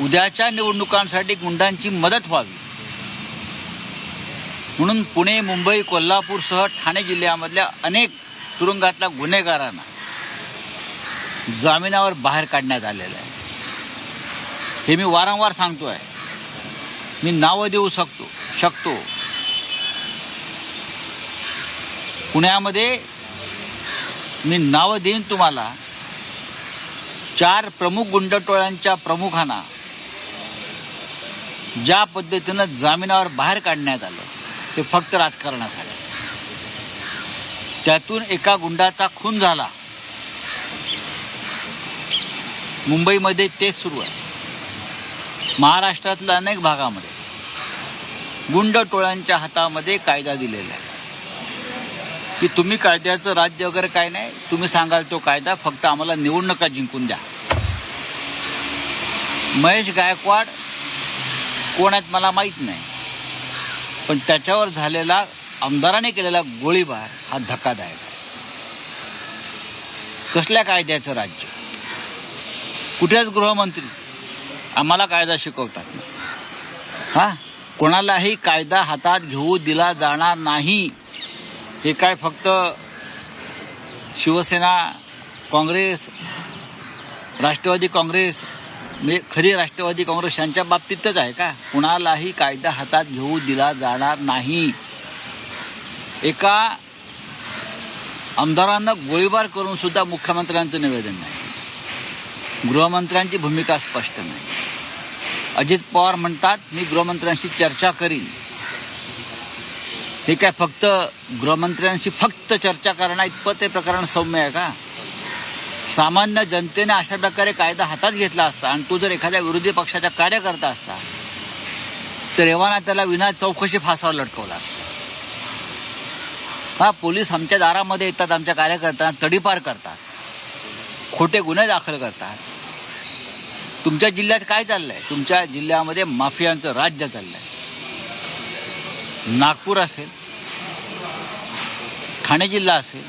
उद्याच्या निवडणुकांसाठी गुंडांची मदत व्हावी. म्हणून पुणे मुंबई कोल्हापूरसह ठाणे जिल्ह्यामधल्या अनेक तुरुंगातल्या गुन्हेगारांना जामिनावर बाहेर काढण्यात आलेलं आहे. हे मी वारंवार सांगतोय. मी नावं देऊ शकतो शकतो. पुण्यामध्ये मी नावं देईन तुम्हाला. चार प्रमुख गुंडटोळ्यांच्या प्रमुखांना ज्या पद्धतीनं जामिनावर बाहेर काढण्यात आलं ते फक्त राजकारणासाठी त्यातून एका गुंडाचा खून झाला. मुंबईमध्ये तेच सुरू आहे. महाराष्ट्रातल्या अनेक भागामध्ये गुंड टोळ्यांच्या हातामध्ये कायदा दिलेला आहे. की तुम्ही कायद्याचं राज्य वगैरे काय नाही तुम्ही सांगाल तो कायदा फक्त आम्हाला निवडणुका जिंकून द्या. महेश गायकवाड कोण आहेत मला माहीत नाही. पण त्याच्यावर झालेला आमदाराने केलेला गोळीबार हा धक्कादायक आहे. कसल्या कायद्याचं राज्य? कुठेच गृहमंत्री आम्हाला कायदा शिकवतात हा? कोणालाही कायदा हातात घेऊ दिला जाणार नाही. हे काय फक्त शिवसेना काँग्रेस राष्ट्रवादी काँग्रेस म्हणजे खरी राष्ट्रवादी काँग्रेस यांच्या बाबतीतच आहे का? कुणालाही कायदा हातात घेऊ दिला जाणार नाही. एका आमदारांना गोळीबार करून सुद्धा मुख्यमंत्र्यांचं निवेदन नाही. गृहमंत्र्यांची भूमिका स्पष्ट नाही. अजित पवार म्हणतात मी गृहमंत्र्यांशी चर्चा करीन. हे काय फक्त गृहमंत्र्यांशी फक्त चर्चा करणं इतपत ते प्रकरण सौम्य आहे का? सामान्य जनतेने अशा प्रकारे कायदा हातात घेतला असता आणि तो जर एखाद्या विरोधी पक्षाचा कार्यकर्ता असता तर एव्हाना त्याला विना चौकशी फासावर लटकवला असता. हा पोलीस आमच्या दारामध्ये येतात आमच्या कार्यकर्त्यांना तडीपार करतात खोटे गुन्हे दाखल करतात. तुमच्या जिल्ह्यात काय चाललंय? तुमच्या जिल्ह्यामध्ये माफियांचं राज्य चाललंय. नागपूर असेल ठाणे जिल्हा असेल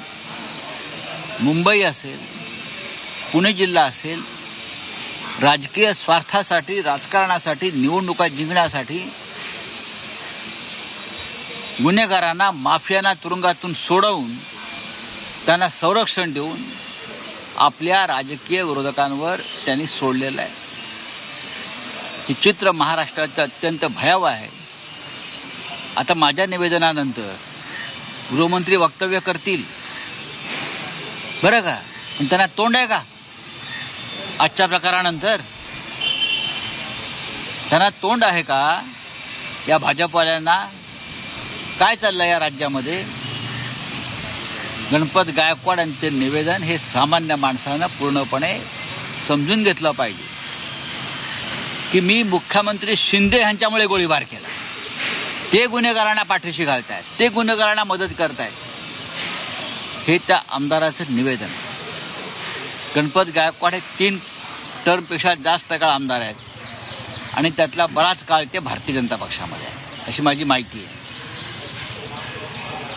मुंबई असेल पुणे जिल्हा असेल राजकीय स्वार्थासाठी राजकारणासाठी निवडणुका जिंकण्यासाठी गुन्हेगारांना माफियांना तुरुंगातून सोडवून त्यांना संरक्षण देऊन आपल्या राजकीय विरोधकांवर त्यांनी सोडलेलं आहे. हे चित्र महाराष्ट्राचं अत्यंत भयावह आहे. आता माझ्या निवेदनानंतर गृहमंत्री वक्तव्य करतील. बरं का? पण त्यांना तोंड आहे का? आजच्या प्रकारानंतर? त्यांना तोंड आहे का? या भाजपवाल्यांना काय चाललंय या राज्यामध्ये? गणपत गायकवाड यांचे निवेदन हे सामान्य माणसानं पूर्णपणे समजून घेतलं पाहिजे. की मी मुख्यमंत्री शिंदे यांच्यामुळे गोळीबार केला. ते गुन्हेगारांना पाठीशी घालतायत. ते गुन्हेगारांना मदत करतायत. हे त्या आमदाराचं निवेदन. गणपत गायकवाड हे तीन टर्मपेक्षा जास्त काळ आमदार आहेत. आणि त्यातला बराच काळ ते भारतीय जनता पक्षामध्ये आहे. अशी माझी माहिती आहे.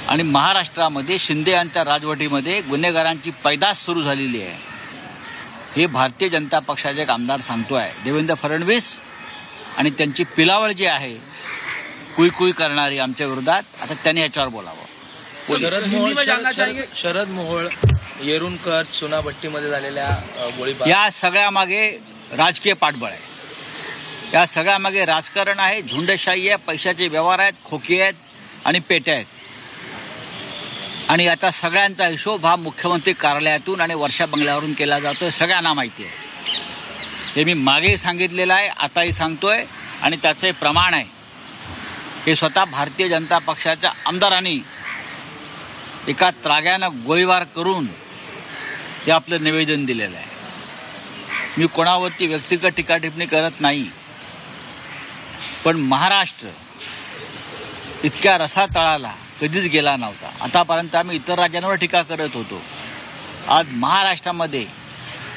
आणि महाराष्ट्रामध्ये शिंदे यांच्या राजवटीमध्ये गुन्हेगारांची पैदास सुरू झालेली आहे. हे भारतीय जनता पक्षाचे एक आमदार सांगतोय. देवेंद्र फडणवीस आणि त्यांची पिलावळ जी आहे कुई कुई करणारी आमच्या विरोधात आता त्यांनी याच्यावर बोलावं. शरद मोहोळ शरद- मोहोळ येरुणकर चुनाभट्टीमध्ये झालेल्या अ, गोळीबार. या सगळ्या मागे राजकीय पाठबळ आहे. या सगळ्या मागे राजकारण आहे झुंडशाही आहे पैशाचे व्यवहार आहेत खोकी आहेत आणि पेट्या आहेत. आणि आता सगळ्यांचा हिशोब हा मुख्यमंत्री कार्यालयातून आणि वर्षा बंगल्यावरून केला जातोय सगळ्यांना माहिती आहे. हे मी मागेही सांगितलेलं आहे आताही सांगतोय आणि त्याचं प्रमाण आहे. हे स्वतः भारतीय जनता पक्षाच्या आमदारांनी एका त्राग्यानं गोळीबार करून हे आपलं निवेदन दिलेलं आहे. मी कोणावरती व्यक्तिगत टीका टिप्पणी करत नाही पण महाराष्ट्र इतक्या रसातळाला कधीच गेला नव्हता. आतापर्यंत आम्ही इतर राज्यांवर टीका करत होतो. आज महाराष्ट्रामध्ये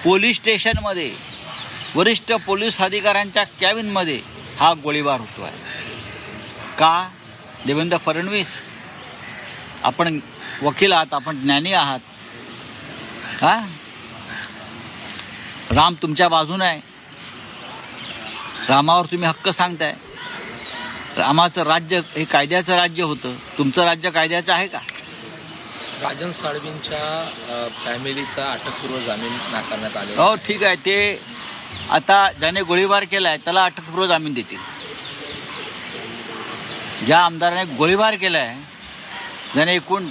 पोलीस स्टेशनमध्ये वरिष्ठ पोलीस अधिकाऱ्यांच्या कॅबिनमध्ये हा गोळीबार होतो आहे का? देवेंद्र फडणवीस आपण वकील आहात आपण ज्ञानी आहात. हा? राम तुमच्या बाजूने आहे. रामावर तुम्ही हक्क सांगताय. रामाचं राज्य हे कायद्याचं राज्य होतं. तुमचं राज्य कायद्याचं आहे का? राजन साळवींच्या फॅमिलीचा अटकपूर्व जामीन नाकारण्यात आलेला हो ठीक आहे. ते आता ज्याने गोळीबार केलाय त्याला अटकपूर्व जामीन देतील. ज्या आमदाराने गोळीबार केलाय ज्याने एकूण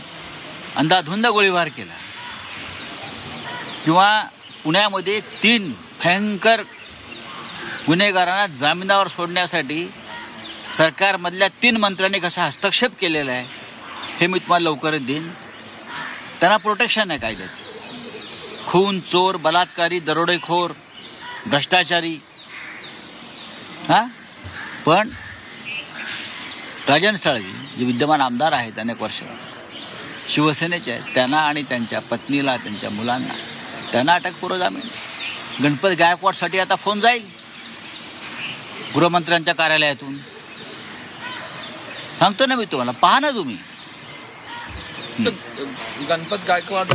अंदाधुंद गोळीबार केला. किंवा पुण्यामध्ये तीन भयंकर गुन्हेगारांना जामिनावर सोडण्यासाठी सरकारमधल्या तीन मंत्र्यांनी कसा हस्तक्षेप केलेला आहे हे मी तुम्हाला लवकरच देईन. त्यांना प्रोटेक्शन आहे कायद्याचं. खून चोर बलात्कारी दरोडेखोर भ्रष्टाचारी. हा? पण राजन साळवी जे विद्यमान आमदार आहेत अनेक वर्ष शिवसेनेचे आहेत. त्यांना आणि त्यांच्या पत्नीला त्यांच्या मुलांना. त्यांना अटकपूर्व जामीन गणपत गायकवाडसाठी आता फोन जाईल. गृहमंत्र्यांच्या कार्यालयातून. सांगतो ना मी तुम्हाला. पहा ना तुम्ही. गणपत गायकवाड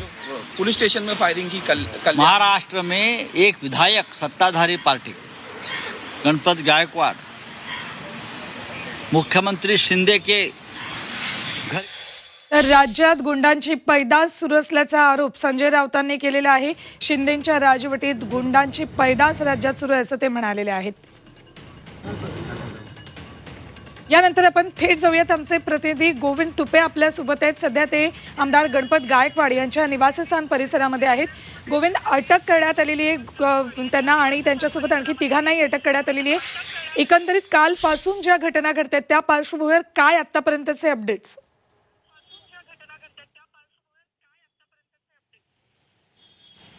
पुलिस स्टेशन में फायरिंग की कल, कल महाराष्ट्र में एक विधायक सत्ताधारी पार्टी गणपत गायकवाड़. मुख्यमंत्री शिंदे के राज्यात गुंडांची पैदास सुरू असल्याचा आरोप संजय राऊतांनी केलेला आहे. शिंदेच्या राजवटीत गुंडांची पैदास राज्यात सुरू आहे असं ते म्हणालेले आहेत. यानंतर आपण थेट जाऊयात. आमचे प्रतिनिधी गोविंद तुपे आपल्यासोबत आहेत. सध्या ते आमदार गणपत गायकवाड यांच्या निवासस्थान परिसरामध्ये आहेत. गोविंद अटक करण्यात आलेली आहे त्यांना आणि त्यांच्यासोबत आणखी तिघांनाही अटक करण्यात आलेली आहे. एकंदरीत कालपासून ज्या घटना घडत आहेत त्या पार्श्वभूमीवर काय आतापर्यंतचे अपडेट्स?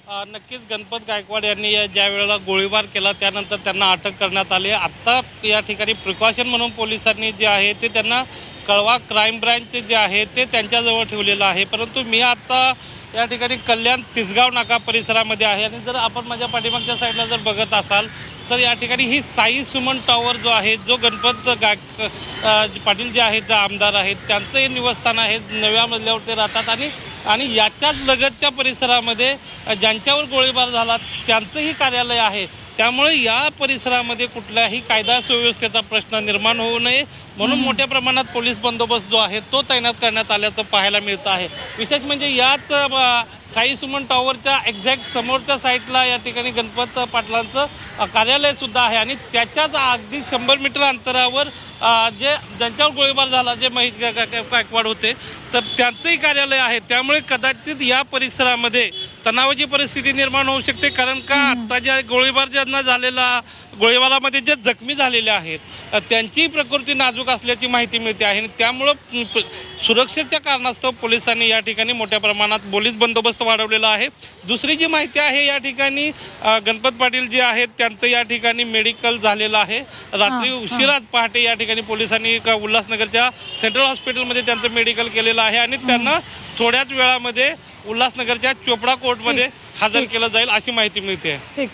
नक्कीच गणपत गायकवाड यांनी या ज्या वेळेला गोळीबार केला त्यानंतर त्यांना अटक करण्यात आली. आत्ता या ठिकाणी प्रिकॉशन म्हणून पोलिसांनी जे आहे ते त्यांना कळवा क्राईम ब्रँचचे जे आहे ते त्यांच्याजवळ ठेवलेलं आहे. परंतु मी आत्ता या ठिकाणी कल्याण तिसगाव नाका परिसरामध्ये आहे. आणि जर आपण माझ्या पाठीमागच्या साईडला जर बघत असाल तर या ठिकाणी ही साई सुमन टॉवर जो आहे जो गणपत गायक पाटील जे आहेत आमदार आहेत त्यांचं हे निवासस्थान आहे. नव्या मजल्यावर ते राहतात. आणि आणि याच्याच लगतच्या परिसरामध्ये ज्यांच्यावर गोळीबार झाला त्यांचंही कार्यालय आहे. त्यामुळे या परिसरामध्ये कुठल्याही कायदा सुव्यवस्थेचा प्रश्न निर्माण होऊ नये. म्हणून मोठ्या प्रमाणात पोलीस बंदोबस्त जो आहे तो तैनात करण्यात आल्याचं पाहायला मिळतं आहे. विशेष म्हणजे याच साई सुमन टॉवरच्या एक्झॅक्ट समोरच्या साईडला या ठिकाणी गणपत पाटलांचं अ, कार्यालय सुद्धा आहे. आणि त्याच्याच अगदी शंभर मीटर अंतरावर जे ज्यांच्यावर गोळीबार झाला जे महित गायकवाड होते तर त्यांचंही कार्यालय आहे. त्यामुळे कदाचित या परिसरामध्ये तणावाची परिस्थिती निर्माण होऊ शकते कारण का? आता ज्या गोळीबार ज्यांना झालेला गोळीबारामध्ये जे जखमी झालेले आहेत अ, त्यांचीही प्रकृती नाजूक असल्याची माहिती मिळते आहे. आणि त्यामुळं सुरक्षेच्या कारणास्तव पोलिसांनी या ठिकाणी मोठ्या प्रमाणात पोलीस बंदोबस्त वाढवलेला आहे. दुसरी जी माहिती आहे या ठिकाणी गणपत पाटील जे आहेत त्यांचं या ठिकाणी मेडिकल झालेलं आहे. रात्री. उशिराच पहाटे या ठिकाणी पोलिसांनी एका उल्हासनगरच्या सेंट्रल हॉस्पिटलमध्ये त्यांचं मेडिकल केलेलं आहे. आणि त्यांना थोड्याच वेळामध्ये उल्हासनगरच्या चोपडा कोर्टमध्ये हजर केलं जाईल अशी माहिती मिळते. ठीक.